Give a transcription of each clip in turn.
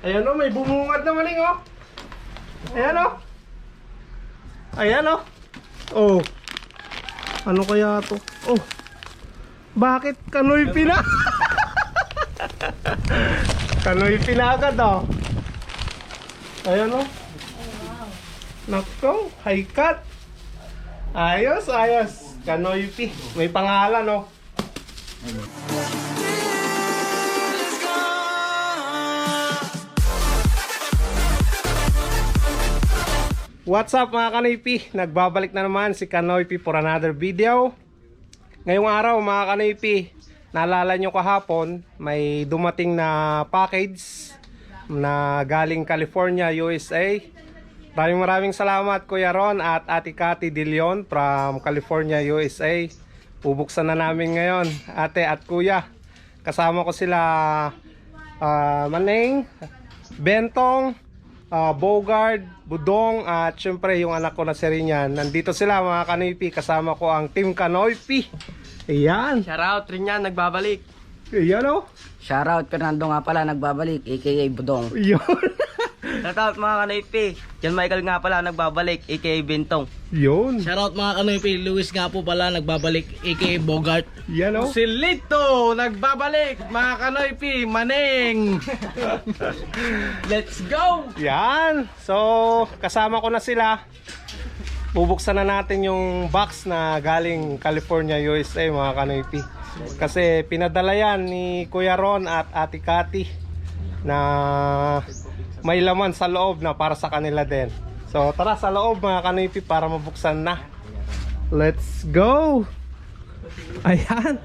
Ayan o, may bumungad na maling o. Ayan o. Ayan o. Oh. Ano kaya to? Oh. Bakit kanoy pina? kanoy pina agad o. Ayan o. Nako, high cut. Ayos, ayos. Kanoy pi. May pangalan o. What's up mga Kanoypi? Nagbabalik na naman si Kanoypi for another video. Ngayong araw mga Kanoypi, naalala nyo kahapon, may dumating na package na galing California, USA. Maraming maraming salamat Kuya Ron at Ate Cathy De Leon from California, USA. Bubuksan na namin ngayon, ate at kuya. Kasama ko sila ah, Maneng, Bentong, ah, Bogard, Budong at syempre yung anak ko na si Rinyan. Nandito sila mga Kanoypi, kasama ko ang Team Kanoypi. Ayan. Shoutout rin yan, nagbabalik. Ayan o. Shoutout Fernando nga pala nagbabalik aka Budong. Yun. Shoutout mga kanaypi. John Michael nga pala, nagbabalik, aka Bintong. Yun. Shoutout mga kanoypi, Luis nga po pala nagbabalik aka Bogart. Yan o. Si Lito nagbabalik mga kanoypi, Maneng. Let's go! Yan. So, kasama ko na sila. Bubuksan na natin yung box na galing California, USA mga kanoypi. Kasi pinadala yan ni Kuya Ron at Ate Cathy na may laman sa loob na para sa kanila din. So tara sa loob mga kanoypi para mabuksan na. Let's go! Ayan.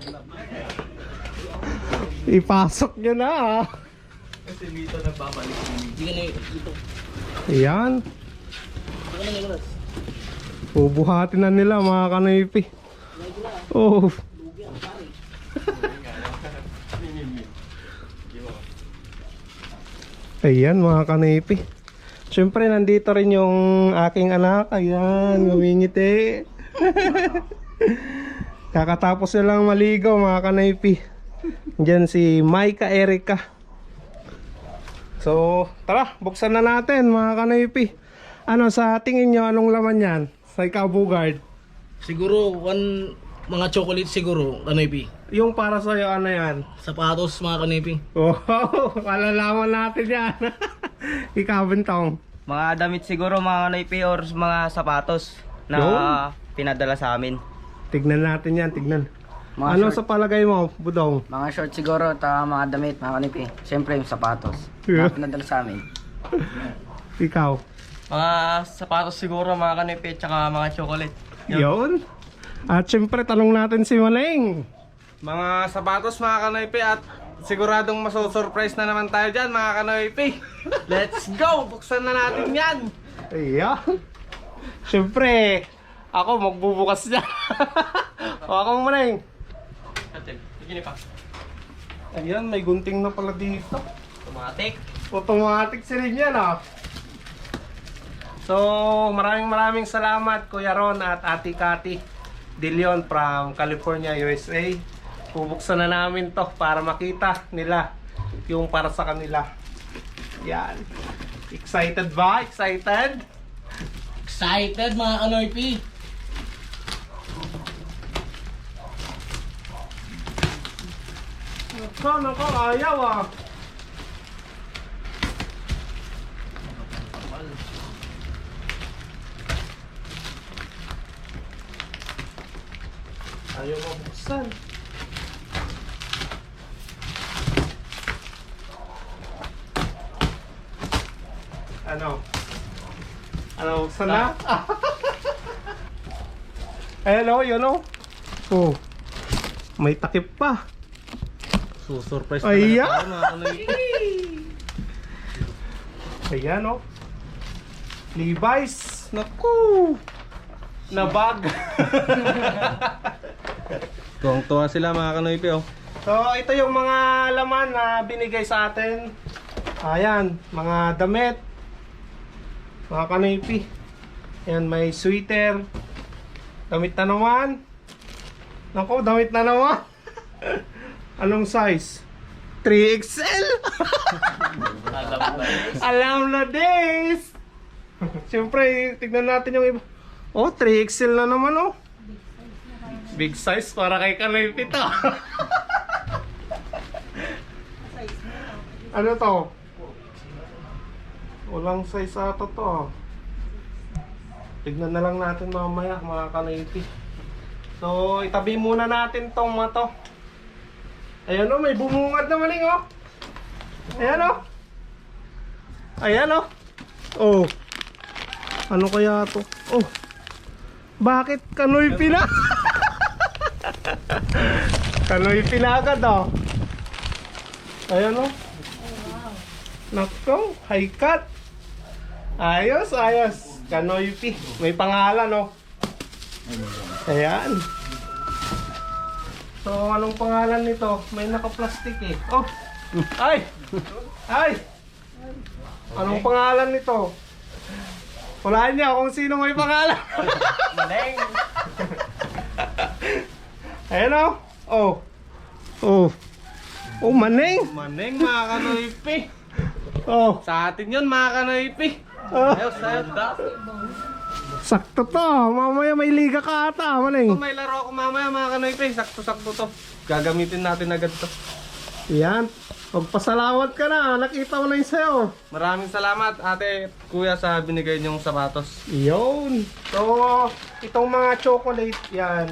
Ipasok nyo na ah. Hindi ka na dito. Ayan. Bubuhatin na nila mga kanoypi. Oh. Ayan mga kanoypi. Siyempre nandito rin yung aking anak. Ayan, ngumingiti. Kakatapos silang maligaw mga kanoypi. Diyan si Maika Erika. So, tara, buksan na natin mga kanoypi. Ano sa tingin nyo, anong laman yan? Sa ikaw, Bugard. Siguro, one, mga chocolate siguro, kanoypi. Yung para sa'yo, ano yan? Sapatos mga kanoypi. Wow, malalaman natin yan. ikaw, Bintong. Mga damit siguro mga kanaypi or mga sapatos na Yun. pinadala sa amin. Tignan natin yan, tignan. Mga ano short, sa palagay mo, Budong? mga short siguro, ta mga damit, mga kanipi. Siyempre yung sapatos. Yeah. Mga pinadala sa amin. Ikaw. Mga sapatos siguro mga kanaypi tsaka mga chocolate. Yun. At syempre, tanong natin si Maneng. Mga sapatos mga kanoypi at siguradong maso-surprise na naman tayo dyan mga kanoypi. Let's go! Buksan na natin yan! Ayan. Syempre, ako magbubukas niya. o akong Maneng. Ayan, may gunting na pala dito. Automatic. Automatic si rin yan ah. So, maraming maraming salamat Kuya Ron at Ate Cathy De Leon from California, USA. Bubuksan na namin to para makita nila yung para sa kanila. Yan. Excited ba? Excited? Excited mga kanoypi. Nako, nako, ayaw ah. Ayaw mabuksan. Ano? Ano, buksan na? Hello, yun o. Oh. May takip pa. Susurprise Ayan. mga kanoypi. Ayan o. Levi's. Naku. Na bag. Tuwang-tuwa sila mga kanoypi oh. so, ito yung mga laman na binigay sa atin. Ayan, mga damit. Mga kanipi. Ayan, may sweater. Damit na naman. Naku, damit na naman. Anong size? 3XL. Alam na days! Siyempre, tignan natin yung iba. Oh, 3XL na naman oh. Big size para kay Kanoy Pito. ano to? Walang size ata to ah. Tignan na lang natin mamaya mga kanoypi. So, itabi muna natin tong mga to. Ayan o, may bumungad na maling oh. Ayan o. Ayan o. Oh. Ano kaya to? Oh. Bakit kanoy pina? kanoy pina agad oh. Ayan o. Nako, high cut. Ayos, ayos. Kanoy pi. May pangalan oh. Ayan. So, anong pangalan nito? May naka-plastic eh. Oh! Ay! Ay! Anong pangalan nito? Hulaan niya kung sino may pangalan. Maleng. Ayan oh. Oh. Oh. Oh, maneng. Maneng mga kanoypi. Oh. Sa atin yun mga kanoypi. oh. Ayos, ayos. Sakto to. Mamaya may liga ka ata, Kung maneng. may laro ako mamaya mga kanoypi, sakto-sakto to. Gagamitin natin agad to. Yan. Magpasalamat ka na. Nakita ko na yung sayo. Maraming salamat ate at kuya sa binigay niyong sapatos. Yun. So, itong mga chocolate, yan.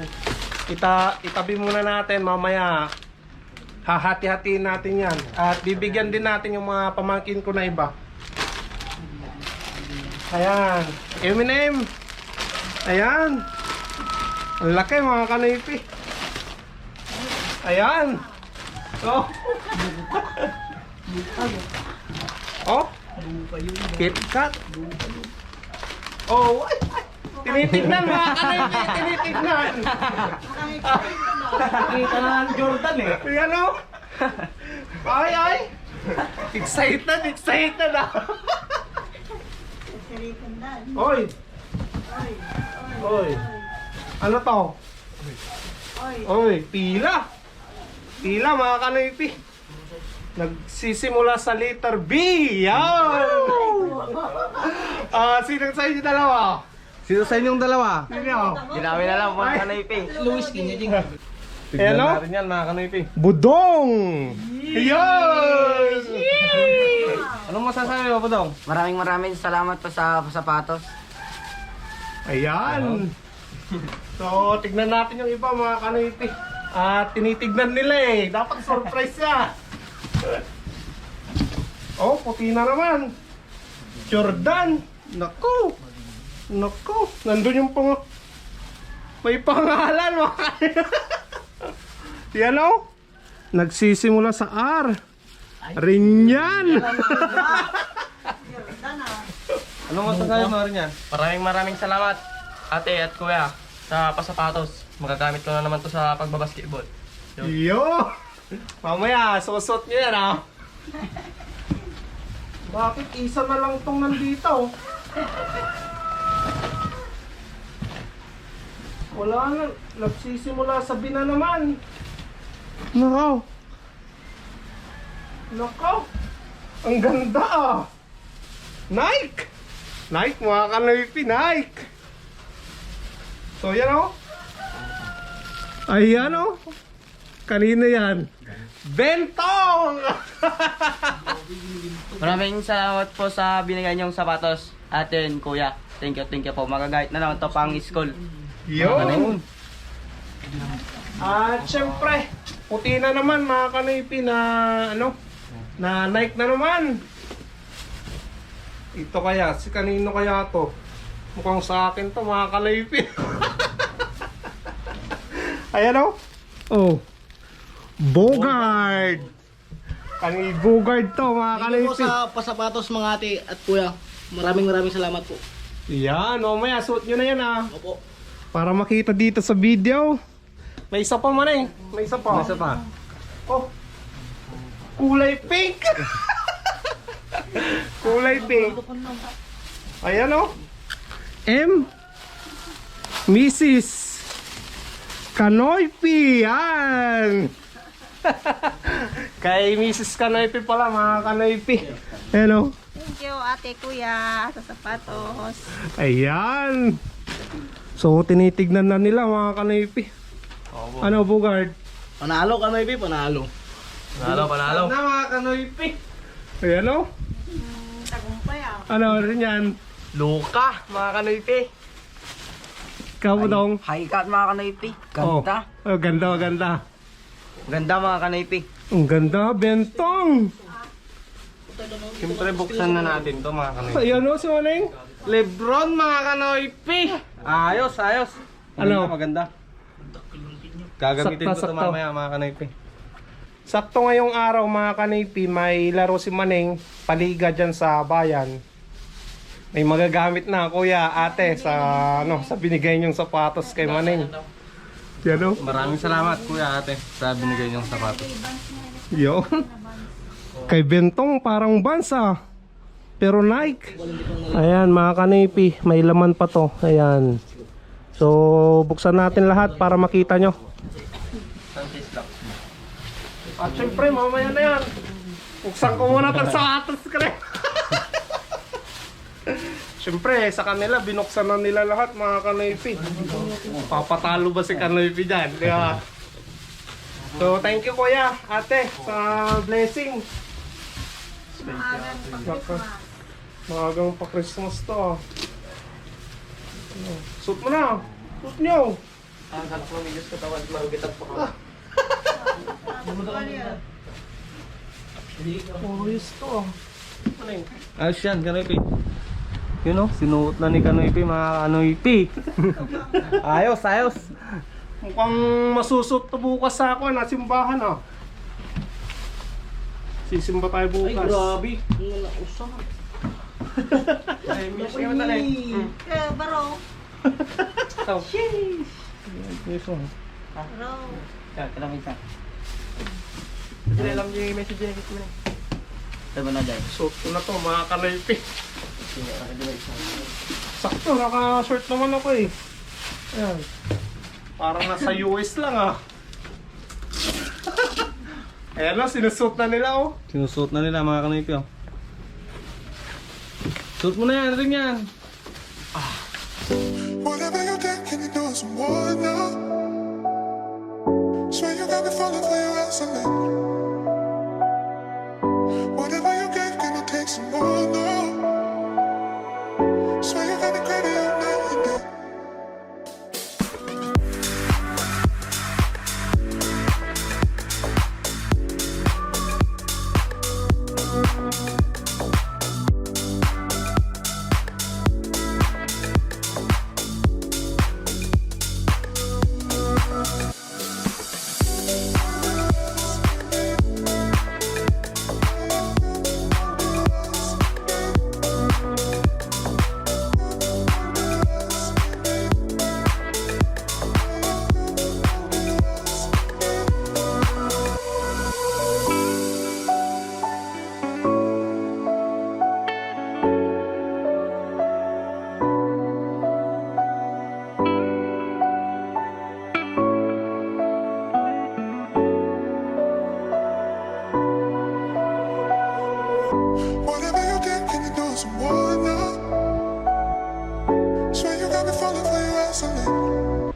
Ita, itabi muna natin mamaya. Hahati-hatiin natin yan. At bibigyan din natin yung mga pamangkin ko na iba. Ayan. Eminem. Ayan. Ang laki mga kanipi. Ayan. Oh. oh. Kit Kat. Oh, ay. Tinitignan mga kanipi, tinitignan. Kita na ng Jordan eh. Yan o. Ay, ay. Excited, excited ah. Oy. Oy. Ano to? Oy, pila. Pila mga kanipi. Nagsisimula sa letter B. Yan. Ah, sino sa inyo dalawa? Sino sa inyong dalawa? Sino? Ginamit na lang mga Ay. kanaypi. Luis Kinyajing. Tignan Hello? natin yan mga kanoypi. Budong! Yes! Anong masasabi mo, Budong? Maraming maraming salamat po sa sapatos. Ayan. So, tignan natin yung iba mga kanipi. At tinitignan nila eh. Dapat surprise siya. Oh, puti na naman. Jordan. Naku. Naku. Nandun yung pang... May pangalan mga. Yan oh. Nagsisimula sa R. Rinyan. Anong masasabi mo rin yan? Maraming maraming salamat ate at kuya sa pasapatos. Magagamit ko na naman to sa pagbabasketball. Yo! Mamaya, susot nyo yan ah. Bakit isa na lang tong nandito? Wala na. Nagsisimula sa bina naman. Nakaw. Nakaw. Ang ganda ah. Nike! Nike, mga kanoypi, Nike! So yan oh. Ayan oh. Kanino yan? Bentong! Maraming salamat po sa binigay niyong sapatos atin kuya. Thank you, thank you po. Magagayit na naman to pang school. Yun! At syempre, puti na naman mga kanipi na ano, na Nike na naman. Ito kaya, si kanino kaya to? Mukhang sa akin to mga kanipi. Ayan o. Oh. Bogard! Kani Bogard to mga Thank you po sa pasapatos mga ate at kuya. Maraming maraming salamat po. Yan, mamaya suot nyo na yan ah. Opo. Para makita dito sa video. May isa pa man eh. May isa pa. May isa pa. Oh. Kulay pink. Kulay pink. Ayan oh. M. Mrs. Kanoypi. Yan. Kay Mrs. Kanoypi pala, mga Kanoypi. Hello. Thank you, ate kuya, sa sapatos. Ayan. So, tinitignan na nila mga Kanoypi. Ano, Bugard? Panalo ka na ipi, panalo. Panalo, panalo. Na mga kanoypi. Ayan o. Tagumpay ah. Ano rin yan? Luka, mga kanoypi. Ikaw dong. High cut mga kanoypi. Ganda. Oh, oh, ganda, ganda. Ganda mga kanoypi. Ang ganda, bentong. Siyempre, buksan na natin to mga kanoypi. Ayan o, si Maneng. Lebron, mga kanoypi. Ayos, ayos. Ano? Maganda. Gagamitin ko Sakto, to sakto. mamaya mga kanoypi. Sakto ngayong araw mga kanipi, may laro si Maneng, paliga dyan sa bayan. May magagamit na kuya, ate, sa ano, sa binigay niyong sapatos kay Maneng. Yan. Maraming salamat kuya ate sa binigay niyong sapatos. Yun. Kay Bentong parang bansa. Pero Nike. Ayan mga kanipi, may laman pa to. Ayan. So buksan natin lahat para makita nyo. At syempre mamaya na yan. Buksan ko muna tag ko rin. Syempre, sa kanila, binuksan na nila lahat mga kanipi. Papatalo ba si kanipi dyan? Di ba? So, thank you kuya, ate, sa blessing. Naka, maagang pa Christmas to. ah. Ano, Suot mo na. Suot niyo. Ang sarap mo Diyos katawan, marugitan po ako. Ayos to. ah. Ano yun? Ayos yan, kanoypi. Yun o, sinuot na ni kanoypi mga kanoypi. ayos, ayos. Mukhang masusot to bukas sa ako na simbahan ah. Sisimba tayo bukas. Ay, grabe. Ang nausa. Ay, miss ka matali. Kaya baro. Ito. Yes, oh. Baro. Kaya, kailangan isa. Hindi alam niyo yung message niya. Sabi na dahil. Suot ko na to mga kanaypi. Sakto, naka-short naman ako eh. Ayan. Parang nasa US lang ah. Ayan na, sinusot na nila oh. Sinusuot na nila mga kanoypi oh. Suot mo na yan, rin yan. Whatever you did, can you do some more now? Swear you got me falling for your excellence. Whatever you gave, can you take some more now?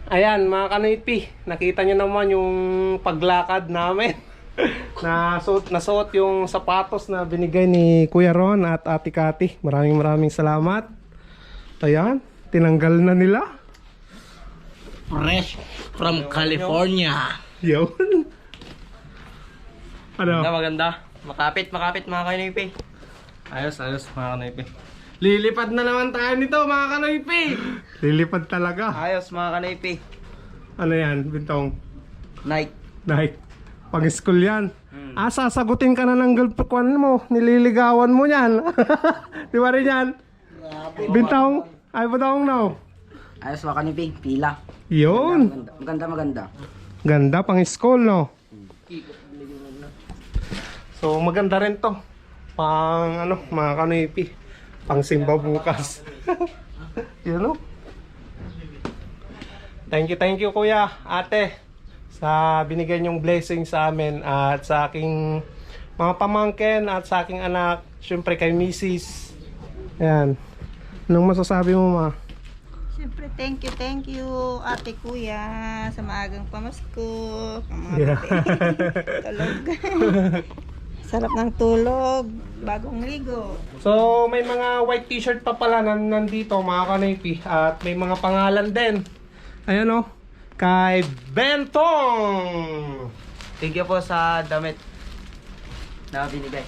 Ayan mga kanipi, nakita nyo naman yung paglakad namin. nasuot, nasuot yung sapatos na binigay ni Kuya Ron at Ate Kati. Maraming maraming salamat. Ayan, tinanggal na nila. Fresh from California. Yun. Ano? Maganda, maganda. Makapit, makapit mga kanoypi. Ayos, ayos mga kanoypi. Lilipad na naman tayo nito mga kanoypi. Lilipad talaga. Ayos mga kanoypi. Ano yan, Bintong? Night. Night. Pang school yan. Ah, sasagutin ka na ng girlfriend mo. Nililigawan mo yan. Di ba rin yan? Bintong? Ay, Bintong no? Ayos mga kanoypi. Pila. Yun. Maganda, maganda. maganda. Ganda pang school, no? So, maganda rin to. Pang, ano, mga kanipi. Pang simba bukas. Yun, no? Thank you, thank you, kuya, ate. sa binigay niyong blessing sa amin at sa aking mga pamangkin at sa aking anak, syempre kay Mrs. Ayan. Anong masasabi mo, ma? Siyempre, thank you, thank you, ate kuya, sa maagang pamasko. Ang mga Yeah. tulog. Sarap ng tulog. Bagong ligo. So, may mga white t-shirt pa pala nan nandito, mga kanipi. At may mga pangalan din. Ayan o. Kay Bentong! Thank you po sa damit na binigay.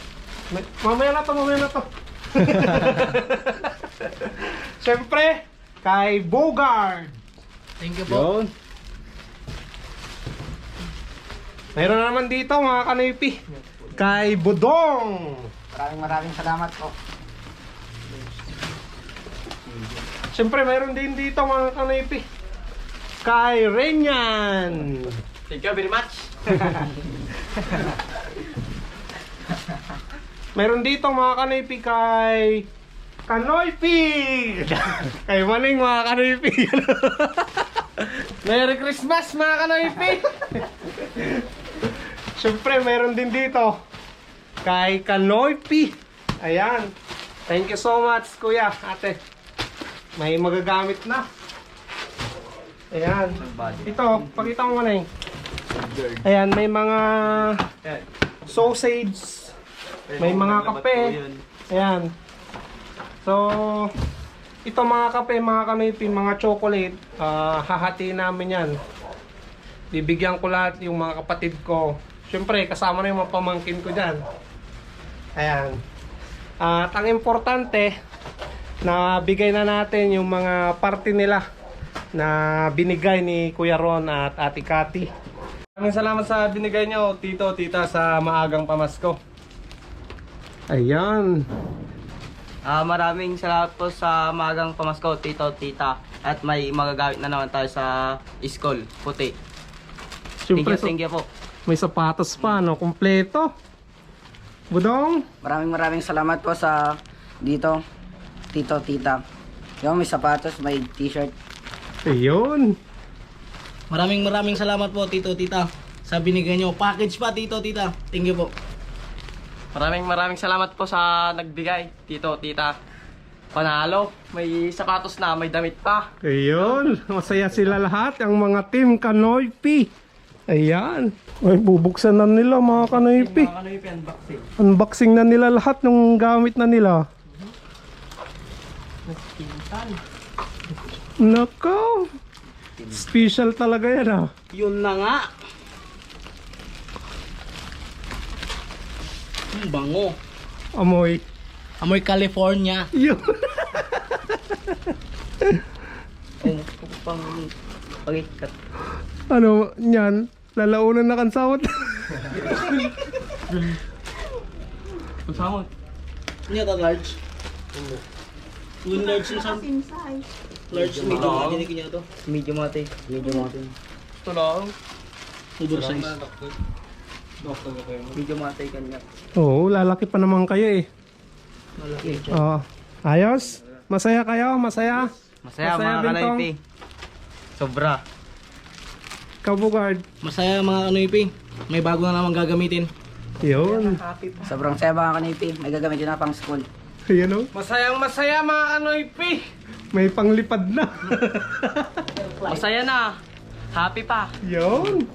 May- Mamaya na to, mamaya na to. Siyempre, kay Bogard. Thank you po. Yun. Mayroon na naman dito mga kanipi. Kay Budong. Maraming maraming salamat po. Siyempre, mayroon din dito mga kanipi. Kay Renyan. Thank you very much. Mayroon dito mga kanipi kay Kanoypi. kay Maning mga kanipi. Merry Christmas mga kanoypi! Siyempre, mayroon din dito kay Kanoypi. Ayan. Thank you so much, kuya, ate. May magagamit na. Ayan. Ito, pakita mo na Ayan, may mga sausage. May mga kape. Ayan. So, ito mga kape, mga kanipi, mga chocolate, ah, hahati namin yan. Bibigyan ko lahat yung mga kapatid ko. Siyempre, kasama na yung mga pamangkin ko dyan. Ayan. At ang importante, na bigay na natin yung mga parte nila na binigay ni Kuya Ron at Ate Cathy. Maraming salamat sa binigay niyo, tito, tita, sa maagang pamasko. Ayan. Ah, maraming salamat po sa magang pamasko, tito, tita. At may magagamit na naman tayo sa school, puti. Thank Siyempre, you, thank you po. may sapatos pa, no? Kompleto. Budong? Maraming maraming salamat po sa dito, tito, tita. Yung may sapatos, may t-shirt. Ayun. Maraming maraming salamat po Tito Tita sa binigay nyo. Package pa Tito Tita. Thank you po. Maraming maraming salamat po sa nagbigay, tito, tita. Panalo, may sapatos na, may damit pa. Ayun. Masaya sila lahat. Ang mga team Kanoypi. Ayan. Ay, bubuksan na nila mga Kanoypi. Ano yung unboxing? Unboxing na nila lahat ng gamit na nila. Nako. Special talaga yan ah. Yun na nga. Ang bango. Amoy. Amoy California. Yun. Ano, yan. Lalaunan na kansawat. Pagsamot. Niya ta large. Twin large na sa large medium na din niya to. Medyo mati. Medyo mga tin. Ito lang. Oversize. Medyo mati kanya. Oo, lalaki pa naman kayo eh. Malaki. Oo. ayos? Masaya kayo? Masaya? Masaya, Masaya, mga Bintong. kanaypi. Sobra. Kabugard. Masaya mga kanoypi. May bago na naman gagamitin. Yun. Sobrang saya mga kanipi. May gagamitin na pang school. Ayan o. Masayang masaya mga kanoypi! May panglipad na. Masaya na. Happy pa. Yun.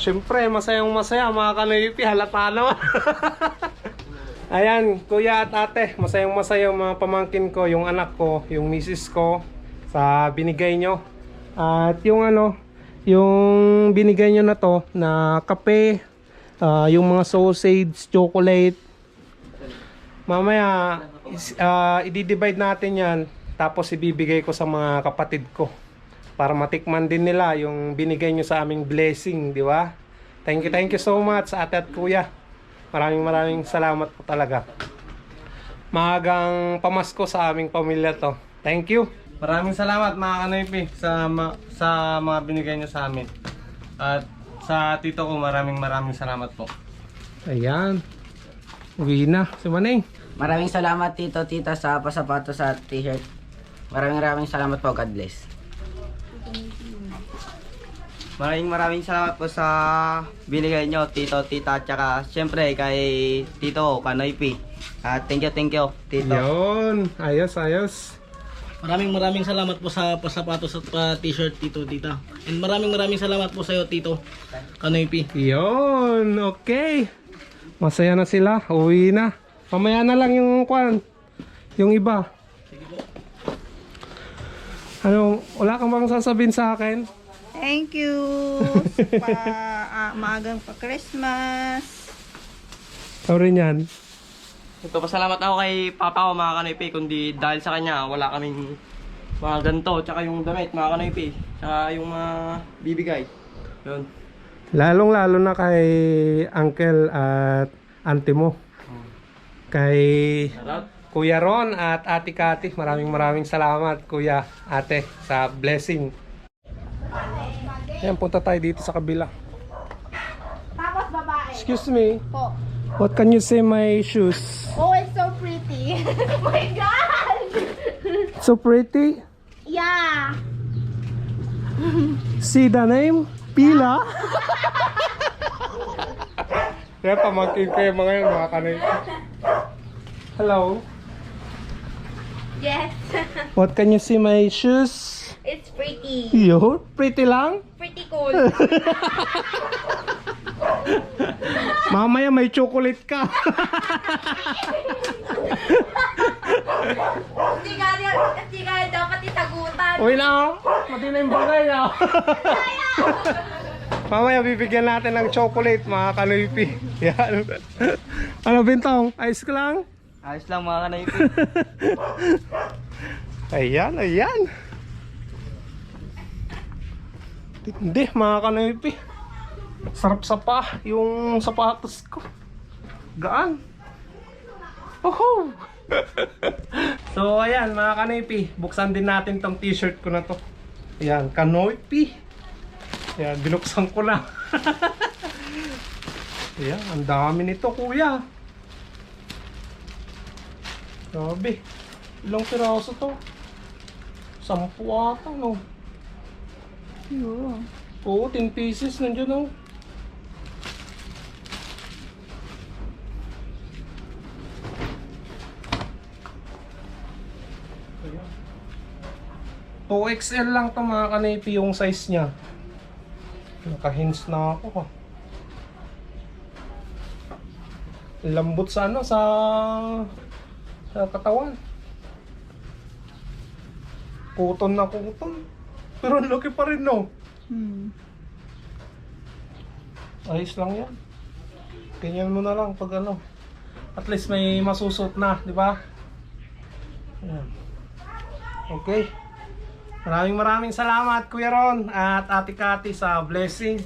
Siyempre, masayang masaya mga kanipi. Halata naman. Ayan, kuya at ate, masayang masaya yung mga pamangkin ko, yung anak ko, yung misis ko sa binigay nyo. At yung ano, yung binigay nyo na to na kape, ah, yung mga sausage, chocolate. Mamaya, ah, i-divide natin yan, tapos ibibigay ko sa mga kapatid ko para matikman din nila yung binigay nyo sa aming blessing, di ba? Thank you, thank you so much, ate at kuya. Maraming maraming salamat po talaga. Maagang pamasko sa aming pamilya to. Thank you. Maraming salamat mga kanoypi sa, ma- sa mga binigay niyo sa amin. At sa tito ko maraming maraming salamat po. Ayan. Uwi na si Maneng. Maraming salamat tito, tita sa pasapatos at t-shirt. Maraming maraming salamat po. God bless. Maraming maraming salamat po sa binigay nyo, Tito, Tita, at saka syempre kay Tito Kanoy P. At thank you, thank you, Tito. Yun. Ayos, ayos. Maraming maraming salamat po sa pasapatos at pa t-shirt Tito Tita. And maraming maraming salamat po sa iyo Tito Kanoy P. Yun. Okay. Masaya na sila. Uwi na. Mamaya na lang yung kwan. Yung iba. Ano, wala kang bang sasabihin sa akin? Thank you. pa, ah, maagang pa Christmas. Sorry niyan. Ito, pasalamat ako kay Papa ko mga kanoypi, kundi dahil sa kanya, wala kaming mga ganito, tsaka yung damit mga kanoypi, tsaka yung mga bibigay. Yun. Lalong lalo na kay uncle at auntie mo. Kay Shoutout. Kuya Ron at Ate Kati, maraming maraming salamat Kuya, Ate, sa blessing. Ayan, punta tayo dito sa kabila. Tapos babae. Excuse me, Po. What can you say my shoes? Oh, it's so pretty. oh my God! So pretty. Yeah. See the name? Pila. Kaya pamangkin ko yung mga yun, mga kanay. Hello. Yes. What can you see my shoes? it's pretty. Yun, pretty lang. Pretty cool. Mamaya may chocolate ka. Hindi niya, hindi niya dapat itagutan. Uy na, oh. pati na yung bagay ah. Mamaya bibigyan natin ng chocolate mga kanoypi. Yan. ano bintong? Ice ka lang? Ayos lang mga kanoypi. Ayan, ayan. Hindi, mga kanoypi. Sarap sa pa yung sapatos ko. Gaan. Oho! so, ayan, mga kanoypi. Buksan din natin tong t-shirt ko na to. Ayan, kanoypi. Ayan, binuksan ko na. ayan, ang dami nito, kuya. Grabe. Ilang piraso to? Sampu ata, no? Yun. Oo, 10 pieces nandiyan, no? Ayan. 2XL lang to mga kanipi yung size niya. Naka-hinge na ako. Lambot sa ano, sa sa katawan. Kuton na kuton. Pero laki pa rin no. Hmm. Ayos lang yan. Ganyan mo na lang pag ano. At least may masusot na, di ba? Ayan. Okay. Maraming maraming salamat Kuya Ron at Ate Kati sa blessing.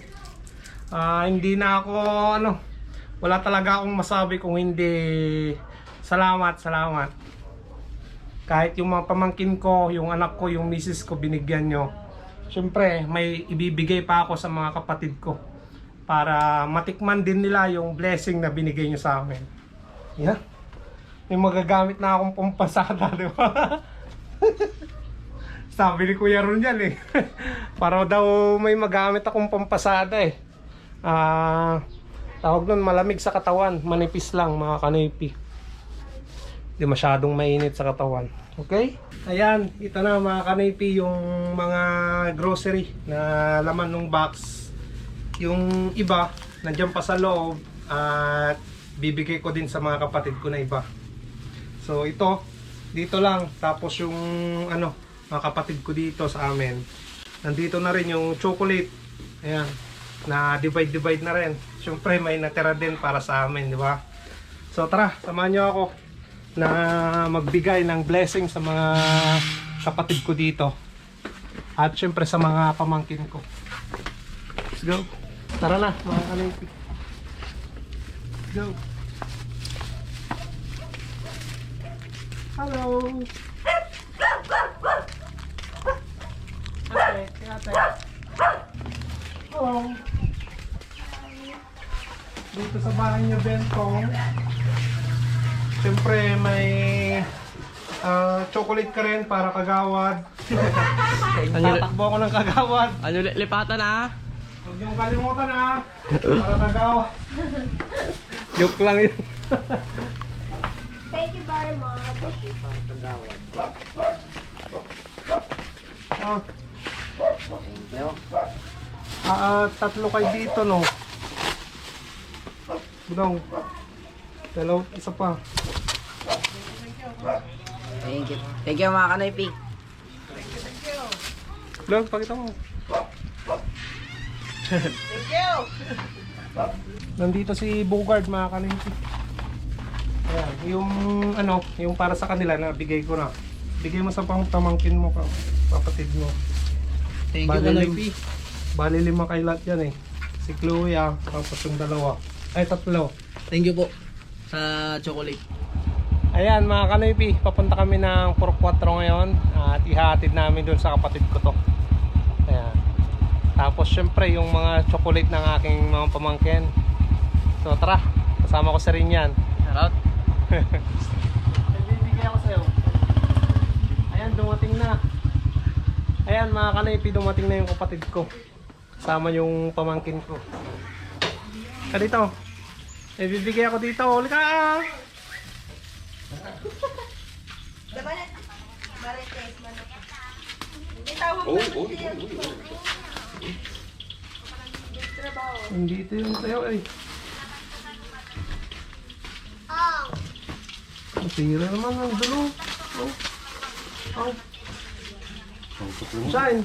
Ah, hindi na ako ano, wala talaga akong masabi kung hindi salamat, salamat. Kahit yung mga pamangkin ko, yung anak ko, yung misis ko binigyan nyo. Siyempre, may ibibigay pa ako sa mga kapatid ko para matikman din nila yung blessing na binigay nyo sa amin. Yan. May magagamit na akong pampasada, di ba? Sabi ni Kuya Ron yan eh. para daw may magamit akong pampasada eh. Ah, tawag nun malamig sa katawan, manipis lang mga kanipi. Hindi masyadong mainit sa katawan. Okay? Ayan, ito na mga kanipi yung mga grocery na laman ng box. Yung iba, nandiyan pa sa loob at bibigay ko din sa mga kapatid ko na iba. So ito, dito lang. Tapos yung ano, mga kapatid ko dito sa amin. Nandito na rin yung chocolate. Ayan. Na divide-divide na rin. Siyempre may natira din para sa amin, di ba? So tara, samahan nyo ako na magbigay ng blessing sa mga kapatid ko dito. At syempre sa mga pamangkin ko. Let's go. Tara na, mga kanipi. Let's go. Hello. Ate. Hello. Dito sa bahay niyo, Bentong. Siyempre, may ah, chocolate ka rin para kagawad. Ano, Tatakbo ako ng kagawad. ano li- lipatan na? Huwag niyong kalimutan ha. Para nagawa. Joke lang yun. Thank you very much. Ah, Thank you. ah, tatlo kayo dito no. Budong. Dalaw, isa pa. Thank you. Thank you mga kanoypi. Vlog, pakita mo. Nandito si Bogard mga kalinti. Ayan, yung ano, yung para sa kanila na bigay ko na. Bigay mo sa pang pamangkin mo ka, kapatid mo. Thank you, Bali, Kanoy lim- P. bali lima kay lahat yan eh. Si Chloe ah, tapos yung dalawa. Ay, tatlo. Thank you po sa chocolate. Ayan mga kanoypi, papunta kami ng Puro 4 ngayon at ihatid namin doon sa kapatid ko to. Ayan. Tapos syempre yung mga chocolate ng aking mga pamangkin. So tara, kasama ko sa rin yan. Shoutout. Bibigay ako sa'yo. Ayan, dumating na. Ayan mga kanoypi, dumating na yung kapatid ko. Kasama yung pamangkin ko. Ka dito. Eh, bibigay ako dito. Uli ka! Hindi ito yung sa'yo eh. Masira naman ang dulo. Oh. Oh. Shine.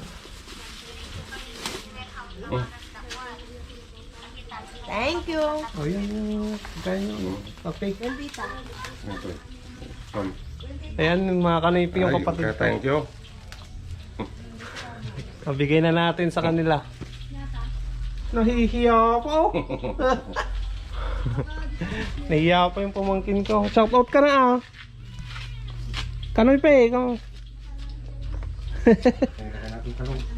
Thank you. Oh, yan yung ganyan. Okay. Ayan yung mga kanipi yung kapatid ko. Thank you. Mabigay na natin sa kanila. Nahihiya po. Nahihiya pa yung pamangkin ko. Shout out ka na ah. Kanoy pa eh. Ikaw.